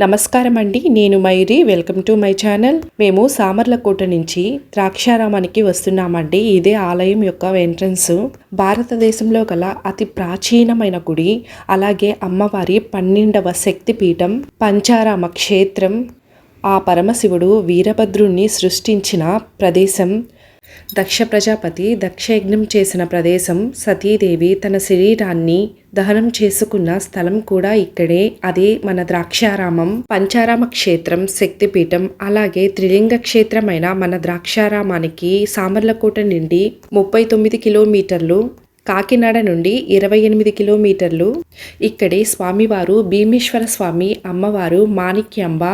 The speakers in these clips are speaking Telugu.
నమస్కారం అండి నేను Mairi. Welcome to my channel. మేము సామర్లకోట నుంచి ద్రాక్షారామానికి వస్తున్నామండి. ఇదే ఆలయం యొక్క ఎంట్రన్స్. భారతదేశంలో గల అతి ప్రాచీనమైన గుడి అలాగే అమ్మవారి పన్నెండవ శక్తి పీఠం పంచారామ క్షేత్రం. ఆ పరమశివుడు వీరభద్రుణ్ణి సృష్టించిన ప్రదేశం. దక్ష ప్రజాపతి దక్షయజ్ఞం చేసిన ప్రదేశం సతీదేవి తన శరీరాన్ని దహనం చేసుకున్న స్థలం కూడా ఇక్కడే. అదే మన ద్రాక్షారామం పంచారామ క్షేత్రం శక్తిపీఠం అలాగే త్రిలింగ క్షేత్రమైన మన ద్రాక్షారామానికి సామర్లకోట నుండి ముప్పై తొమ్మిది కిలోమీటర్లు కాకినాడ నుండి ఇరవై ఎనిమిది కిలోమీటర్లు. ఇక్కడే స్వామివారు భీమేశ్వర స్వామి అమ్మవారు మాణిక్యాంబ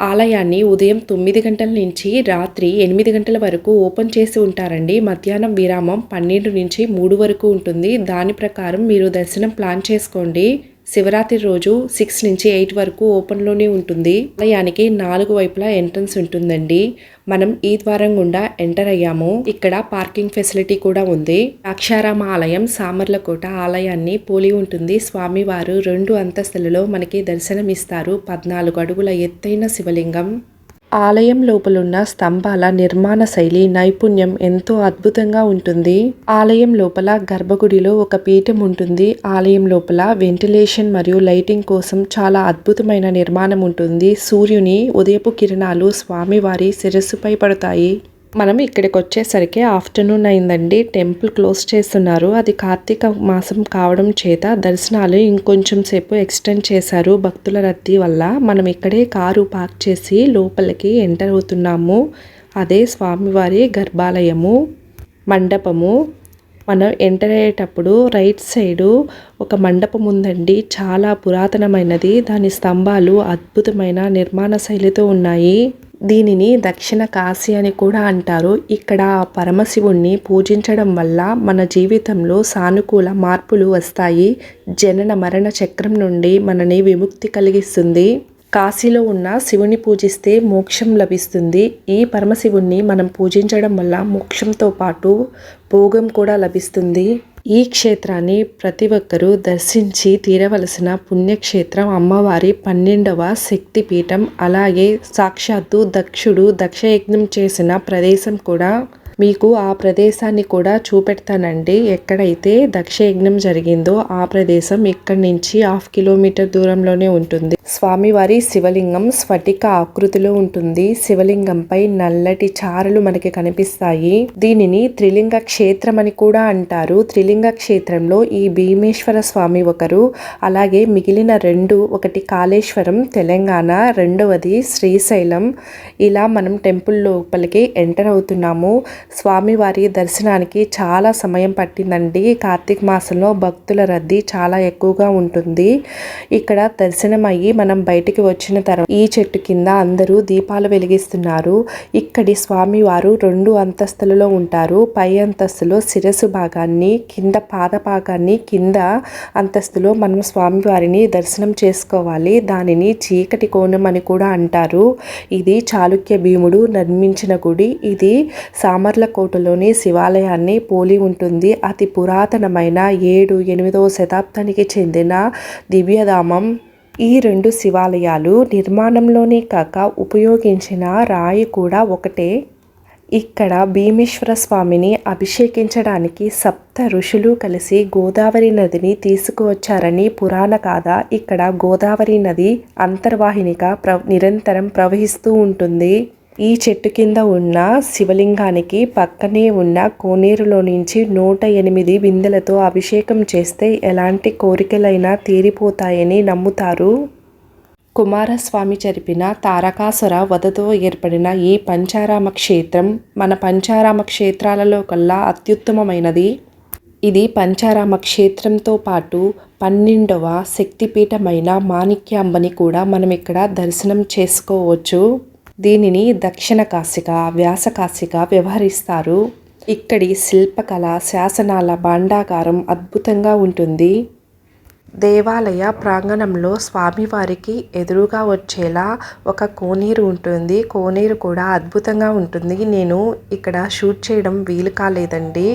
ఆలయాన్ని ఉదయం తొమ్మిది గంటల నుంచి రాత్రి ఎనిమిది గంటల వరకు ఓపెన్ చేసి ఉంటారండి. మధ్యాహ్నం విరామం పన్నెండు నుంచి మూడు వరకు ఉంటుంది. దాని ప్రకారం మీరు దర్శనం ప్లాన్ చేసుకోండి. శివరాత్రి రోజు సిక్స్ నుంచి ఎయిట్ వరకు ఓపెన్లోనే ఉంటుంది. ఆలయానికి నాలుగు వైపులా ఎంట్రన్స్ ఉంటుందండి. మనం ఈ ద్వారం గుండా ఎంటర్ అయ్యాము. ఇక్కడ పార్కింగ్ ఫెసిలిటీ కూడా ఉంది. అక్షారామ ఆలయం సామర్లకోట ఆలయాన్ని పోలి ఉంటుంది. స్వామివారు రెండు అంతస్తులలో మనకి దర్శనం ఇస్తారు పద్నాలుగు అడుగుల ఎత్తైన శివలింగం. ఆలయం లోపలున్న స్తంభాల నిర్మాణ శైలి నైపుణ్యం ఎంతో అద్భుతంగా ఉంటుంది. ఆలయం లోపల గర్భగుడిలో ఒక పీఠం ఉంటుంది. ఆలయం లోపల వెంటిలేషన్ మరియు లైటింగ్ కోసం చాలా అద్భుతమైన నిర్మాణం ఉంటుంది. సూర్యుని ఉదయపు కిరణాలు స్వామివారి శిరస్సుపై పడతాయి. మనం ఇక్కడికి వచ్చేసరికి ఆఫ్టర్నూన్ అయిందండి. టెంపుల్ క్లోజ్ చేస్తున్నారు. అది కార్తీక మాసం కావడం చేత దర్శనాలు ఇంకొంచెం సేపు ఎక్స్టెండ్ చేశారు భక్తుల రద్దీ వల్ల. మనం ఇక్కడే కారు పార్క్ చేసి లోపలికి ఎంటర్ అవుతున్నాము. అదే స్వామివారి గర్భాలయము మండపము. మనం ఎంటర్ అయ్యేటప్పుడు రైట్ సైడు ఒక మండపం ఉందండి. చాలా పురాతనమైనది. దాని స్తంభాలు అద్భుతమైన నిర్మాణ శైలితో ఉన్నాయి. దీనిని దక్షిణ కాశీ అని కూడా అంటారు. ఇక్కడ పరమశివుణ్ణి పూజించడం వల్ల మన జీవితంలో సానుకూల మార్పులు వస్తాయి. జనన మరణ చక్రం నుండి మనని విముక్తి కలిగిస్తుంది. కాశీలో ఉన్న శివుని పూజిస్తే మోక్షం లభిస్తుంది. ఈ పరమశివుణ్ణి మనం పూజించడం వల్ల మోక్షంతో పాటు భోగం కూడా లభిస్తుంది. ఈ క్షేత్రాన్ని ప్రతి ఒక్కరూ దర్శించి తీరవలసిన పుణ్యక్షేత్రం అమ్మవారి పన్నెండవ శక్తిపీఠం. అలాగే సాక్షాత్తు దక్షుడు దక్షయజ్ఞం చేసిన ప్రదేశం కూడా మీకు ఆ ప్రదేశాన్ని కూడా చూపెడతానండి. ఎక్కడైతే దక్షయజ్ఞం జరిగిందో ఆ ప్రదేశం ఇక్కడి నుంచి హాఫ్ కిలోమీటర్ దూరంలోనే ఉంటుంది. స్వామివారి శివలింగం స్ఫటిక ఆకృతిలో ఉంటుంది. శివలింగంపై నల్లటి చారలు మనకి కనిపిస్తాయి. దీనిని త్రిలింగ క్షేత్రం అని కూడా అంటారు. త్రిలింగ క్షేత్రంలో ఈ భీమేశ్వర స్వామి ఒకరు అలాగే మిగిలిన రెండు ఒకటి కాళేశ్వరం తెలంగాణ రెండవది శ్రీశైలం. ఇలా మనం టెంపుల్ లోపలికి ఎంటర్ అవుతున్నాము. స్వామివారి దర్శనానికి చాలా సమయం పట్టిందండి. కార్తీక మాసంలో భక్తుల రద్దీ చాలా ఎక్కువగా ఉంటుంది. ఇక్కడ దర్శనం అయ్యి మనం బయటికి వచ్చిన తర్వాత ఈ చెట్టు కింద అందరూ దీపాలు వెలిగిస్తున్నారు. ఇక్కడి స్వామివారు రెండు అంతస్తులలో ఉంటారు. పై అంతస్తులో శిరస్సు భాగాన్ని కింద పాద భాగాన్ని కింద అంతస్తులో మనం స్వామివారిని దర్శనం చేసుకోవాలి. దానిని చీకటి కోణం అని కూడా అంటారు. ఇది చాళుక్య భీముడు నిర్మించిన గుడి. ఇది కోటలోని శివాలయాన్ని పోలి ఉంటుంది. అతి పురాతనమైన ఏడు ఎనిమిదవ శతాబ్దానికి చెందిన దివ్యధామం. ఈ రెండు శివాలయాలు నిర్మాణంలోనే కాక ఉపయోగించిన రాయి కూడా ఒకటే. ఇక్కడ భీమేశ్వర స్వామిని అభిషేకించడానికి సప్త ఋషులు కలిసి గోదావరి నదిని తీసుకువచ్చారని పురాణ గాథ ఇక్కడ గోదావరి నది అంతర్వాహినిగా ప్ర నిరంతరం ప్రవహిస్తూ ఉంటుంది. ఈ చెట్టు కింద ఉన్న శివలింగానికి పక్కనే ఉన్న కోనేరులో నుంచి నూట ఎనిమిది బిందెలతో అభిషేకం చేస్తే ఎలాంటి కోరికలైనా తీరిపోతాయని నమ్ముతారు. కుమారస్వామి జరిపిన తారకాసుర వధతో ఏర్పడిన ఈ పంచారామ క్షేత్రం మన పంచారామ క్షేత్రాలలో కల్లా అత్యుత్తమమైనది. ఇది పంచారామ క్షేత్రంతో పాటు పన్నెండవ శక్తిపీఠమైన మాణిక్యాంబని కూడా మనం ఇక్కడ దర్శనం చేసుకోవచ్చు. దీనిని దక్షిణ కాశిగా వ్యాసకాశిగా వ్యవహరిస్తారు. ఇక్కడి శిల్పకళ శాసనాల భాండాగారం అద్భుతంగా ఉంటుంది. దేవాలయ ప్రాంగణంలో స్వామివారికి ఎదురుగా వచ్చేలా ఒక కోనేరు ఉంటుంది. కోనేరు కూడా అద్భుతంగా ఉంటుంది. నేను ఇక్కడ షూట్ చేయడం వీలు కాలేదండి.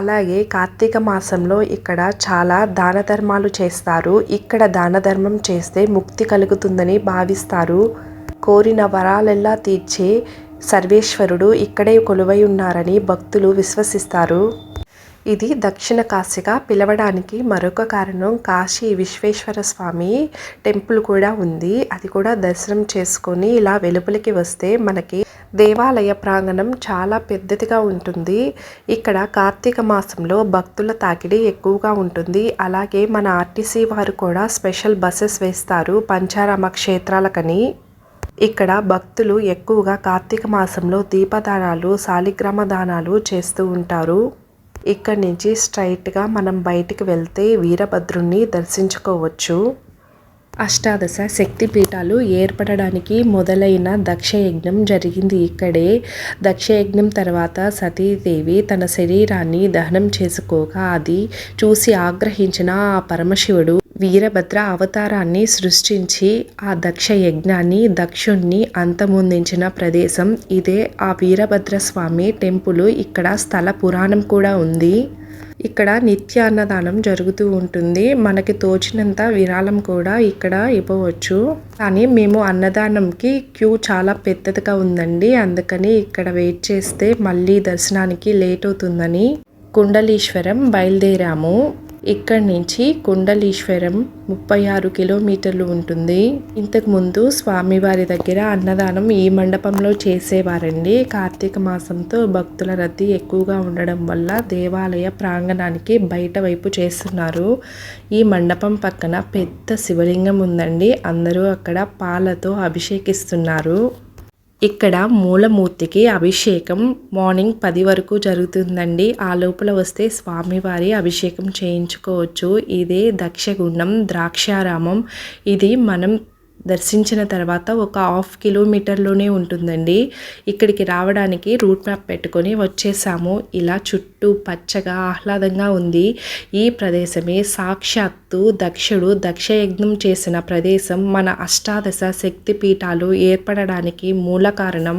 అలాగే కార్తీక మాసంలో ఇక్కడ చాలా దాన ధర్మాలు చేస్తారు. ఇక్కడ దాన ధర్మం చేస్తే ముక్తి కలుగుతుందని భావిస్తారు. కోరిన వరాలెల్లా తీర్చే సర్వేశ్వరుడు ఇక్కడే కొలువై ఉన్నారని భక్తులు విశ్వసిస్తారు. ఇది దక్షిణ కాశీగా పిలవడానికి మరొక కారణం కాశీ విశ్వేశ్వర స్వామి టెంపుల్ కూడా ఉంది. అది కూడా దర్శనం చేసుకొని ఇలా వెలుపలికి వస్తే మనకి దేవాలయ ప్రాంగణం చాలా పెద్దదిగా ఉంటుంది. ఇక్కడ కార్తీక మాసంలో భక్తుల తాకిడి ఎక్కువగా ఉంటుంది. అలాగే మన ఆర్టీసీ వారు కూడా స్పెషల్ బస్సెస్ వేస్తారు పంచారామ క్షేత్రాలకని. ఇక్కడ భక్తులు ఎక్కువగా కార్తీక మాసంలో దీపదానాలు శాలిగ్రామ దానాలు చేస్తూ ఉంటారు. ఇక్కడి నుంచి స్ట్రైట్గా మనం బయటికి వెళ్తే వీరభద్రుణ్ణి దర్శించుకోవచ్చు. అష్టాదశ శక్తి పీఠాలు ఏర్పడడానికి మొదలైన దక్షయజ్ఞం జరిగింది ఇక్కడే. దక్షయజ్ఞం తర్వాత సతీదేవి తన శరీరాన్ని దహనం చేసుకోగా అది చూసి ఆగ్రహించిన ఆ పరమశివుడు వీరభద్ర అవతారాన్ని సృష్టించి ఆ దక్ష యజ్ఞాన్ని దక్షుణ్ణి అంతమొందించిన ప్రదేశం ఇదే. ఆ వీరభద్ర స్వామి టెంపుల్ ఇక్కడ స్థల పురాణం కూడా ఉంది. ఇక్కడ నిత్య అన్నదానం జరుగుతూ ఉంటుంది. మనకి తోచినంత విరాళం కూడా ఇక్కడ ఇవ్వవచ్చు. కానీ మేము అన్నదానంకి క్యూ చాలా పెద్దదిగా ఉందండి. అందుకని ఇక్కడ వెయిట్ చేస్తే మళ్ళీ దర్శనానికి లేట్ అవుతుందని కుండలీశ్వరం బయలుదేరాము. ఇక్కడి నుంచి కుండలీశ్వరం ముప్పై ఆరు కిలోమీటర్లు ఉంటుంది. ఇంతకు ముందు స్వామివారి దగ్గర అన్నదానం ఈ మండపంలో చేసేవారండి. కార్తీక మాసంతో భక్తుల రద్దీ ఎక్కువగా ఉండడం వల్ల దేవాలయ ప్రాంగణానికి బయట వైపు చేస్తున్నారు. ఈ మండపం పక్కన పెద్ద శివలింగం ఉందండి. అందరూ అక్కడ పాలతో అభిషేకిస్తున్నారు. ఇక్కడ మూలమూర్తికి అభిషేకం మార్నింగ్ పది వరకు జరుగుతుందండి. ఆ లోపల వస్తే స్వామివారి అభిషేకం చేయించుకోవచ్చు. ఇదే దక్షగుండం ద్రాక్షారామం. ఇది మనం దర్శించిన తర్వాత ఒక హాఫ్ కిలోమీటర్లోనే ఉంటుందండి. ఇక్కడికి రావడానికి రూట్ మ్యాప్ పెట్టుకొని వచ్చేసాము. ఇలా చుట్టూ పచ్చగా ఆహ్లాదంగా ఉంది. ఈ ప్రదేశమే సాక్షాత్తు దక్షుడు దక్షయజ్ఞం చేసిన ప్రదేశం. మన అష్టాదశ శక్తి పీఠాలు ఏర్పడడానికి మూల కారణం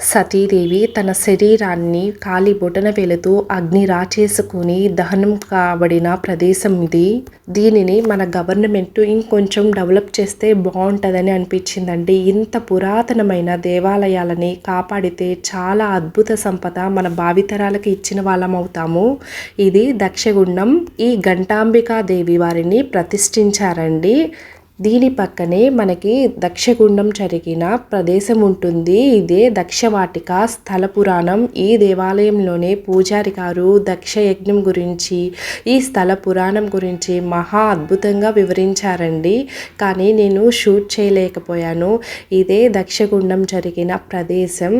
సతీదేవి తన శరీరాన్ని కాలి బొటన వెళుతూ అగ్ని రాచేసుకుని దహనం కాబడిన ప్రదేశం ఇది. దీనిని మన గవర్నమెంట్ ఇంకొంచెం డెవలప్ చేస్తే బాగుంటుందని అనిపించిందండి. ఇంత పురాతనమైన దేవాలయాలని కాపాడితే చాలా అద్భుత సంపద మన భావితరాలకు ఇచ్చిన వాళ్ళం అవుతాము. ఇది దక్షగుండం ఈ ఘంటాంబికాదేవి వారిని ప్రతిష్ఠించారండి. దీని పక్కనే మనకి దక్షగుండం జరిగిన ప్రదేశం ఉంటుంది. ఇదే దక్షవాటిక స్థల పురాణం. ఈ దేవాలయంలోనే పూజారి గారు దక్ష యజ్ఞం గురించి ఈ స్థల పురాణం గురించి మహా అద్భుతంగా వివరించారండి. కానీ నేను షూట్ చేయలేకపోయాను. ఇదే దక్షగుండం జరిగిన ప్రదేశం.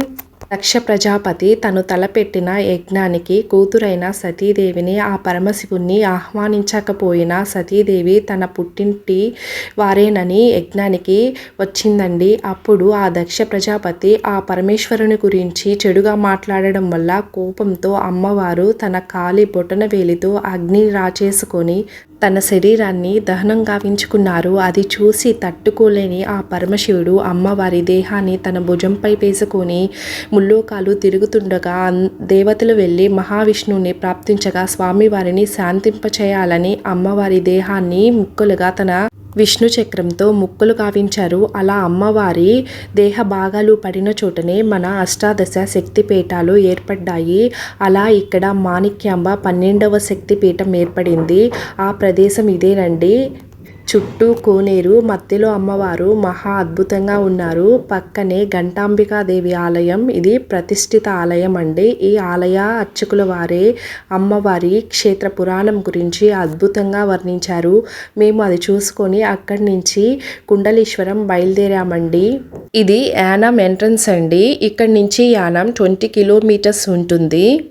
దక్ష ప్రజాపతి తను తలపెట్టిన యజ్ఞానికి కూతురైన సతీదేవిని ఆ పరమశివుణ్ణి ఆహ్వానించకపోయినా సతీదేవి తన పుట్టింటి వారేనని యజ్ఞానికి వచ్చిందండి. అప్పుడు ఆ దక్ష ప్రజాపతి ఆ పరమేశ్వరుని గురించి చెడుగా మాట్లాడడం వల్ల కోపంతో అమ్మవారు తన కాలి బొటన వేలితో అగ్ని రాచేసుకొని తన శరీరాన్ని దహనం గావించుకున్నారు. అది చూసి తట్టుకోలేని ఆ పరమశివుడు అమ్మవారి దేహాన్ని తన భుజంపై వేసుకొని ముల్లోకాలు తిరుగుతుండగా దేవతలు వెళ్ళి మహావిష్ణువుని ప్రాప్తించగా స్వామివారిని శాంతింపచేయాలని అమ్మవారి దేహాన్ని ముక్కలుగా తన విష్ణు చక్రంతో ముక్కులు కావించారు. అలా అమ్మవారి దేహ భాగాలు పడిన చోటనే మన అష్టాదశ శక్తిపీఠాలు ఏర్పడ్డాయి. అలా ఇక్కడ మాణిక్యాంబ పన్నెండవ శక్తిపీఠం ఏర్పడింది. ఆ ప్రదేశం ఇదేనండి. చుట్టూ కోనేరు మధ్యలో అమ్మవారు మహా అద్భుతంగా ఉన్నారు. పక్కనే ఘంటాంబికాదేవి ఆలయం. ఇది ప్రతిష్ఠిత ఆలయం అండి. ఈ ఆలయ అర్చకుల వారే అమ్మవారి క్షేత్ర పురాణం గురించి అద్భుతంగా వర్ణించారు. మేము అది చూసుకొని అక్కడి నుంచి కుండలీశ్వరం బయలుదేరామండి. ఇది యానం ఎంట్రన్స్ అండి. ఇక్కడి నుంచి యానం ట్వంటీ కిలోమీటర్స్ ఉంటుంది.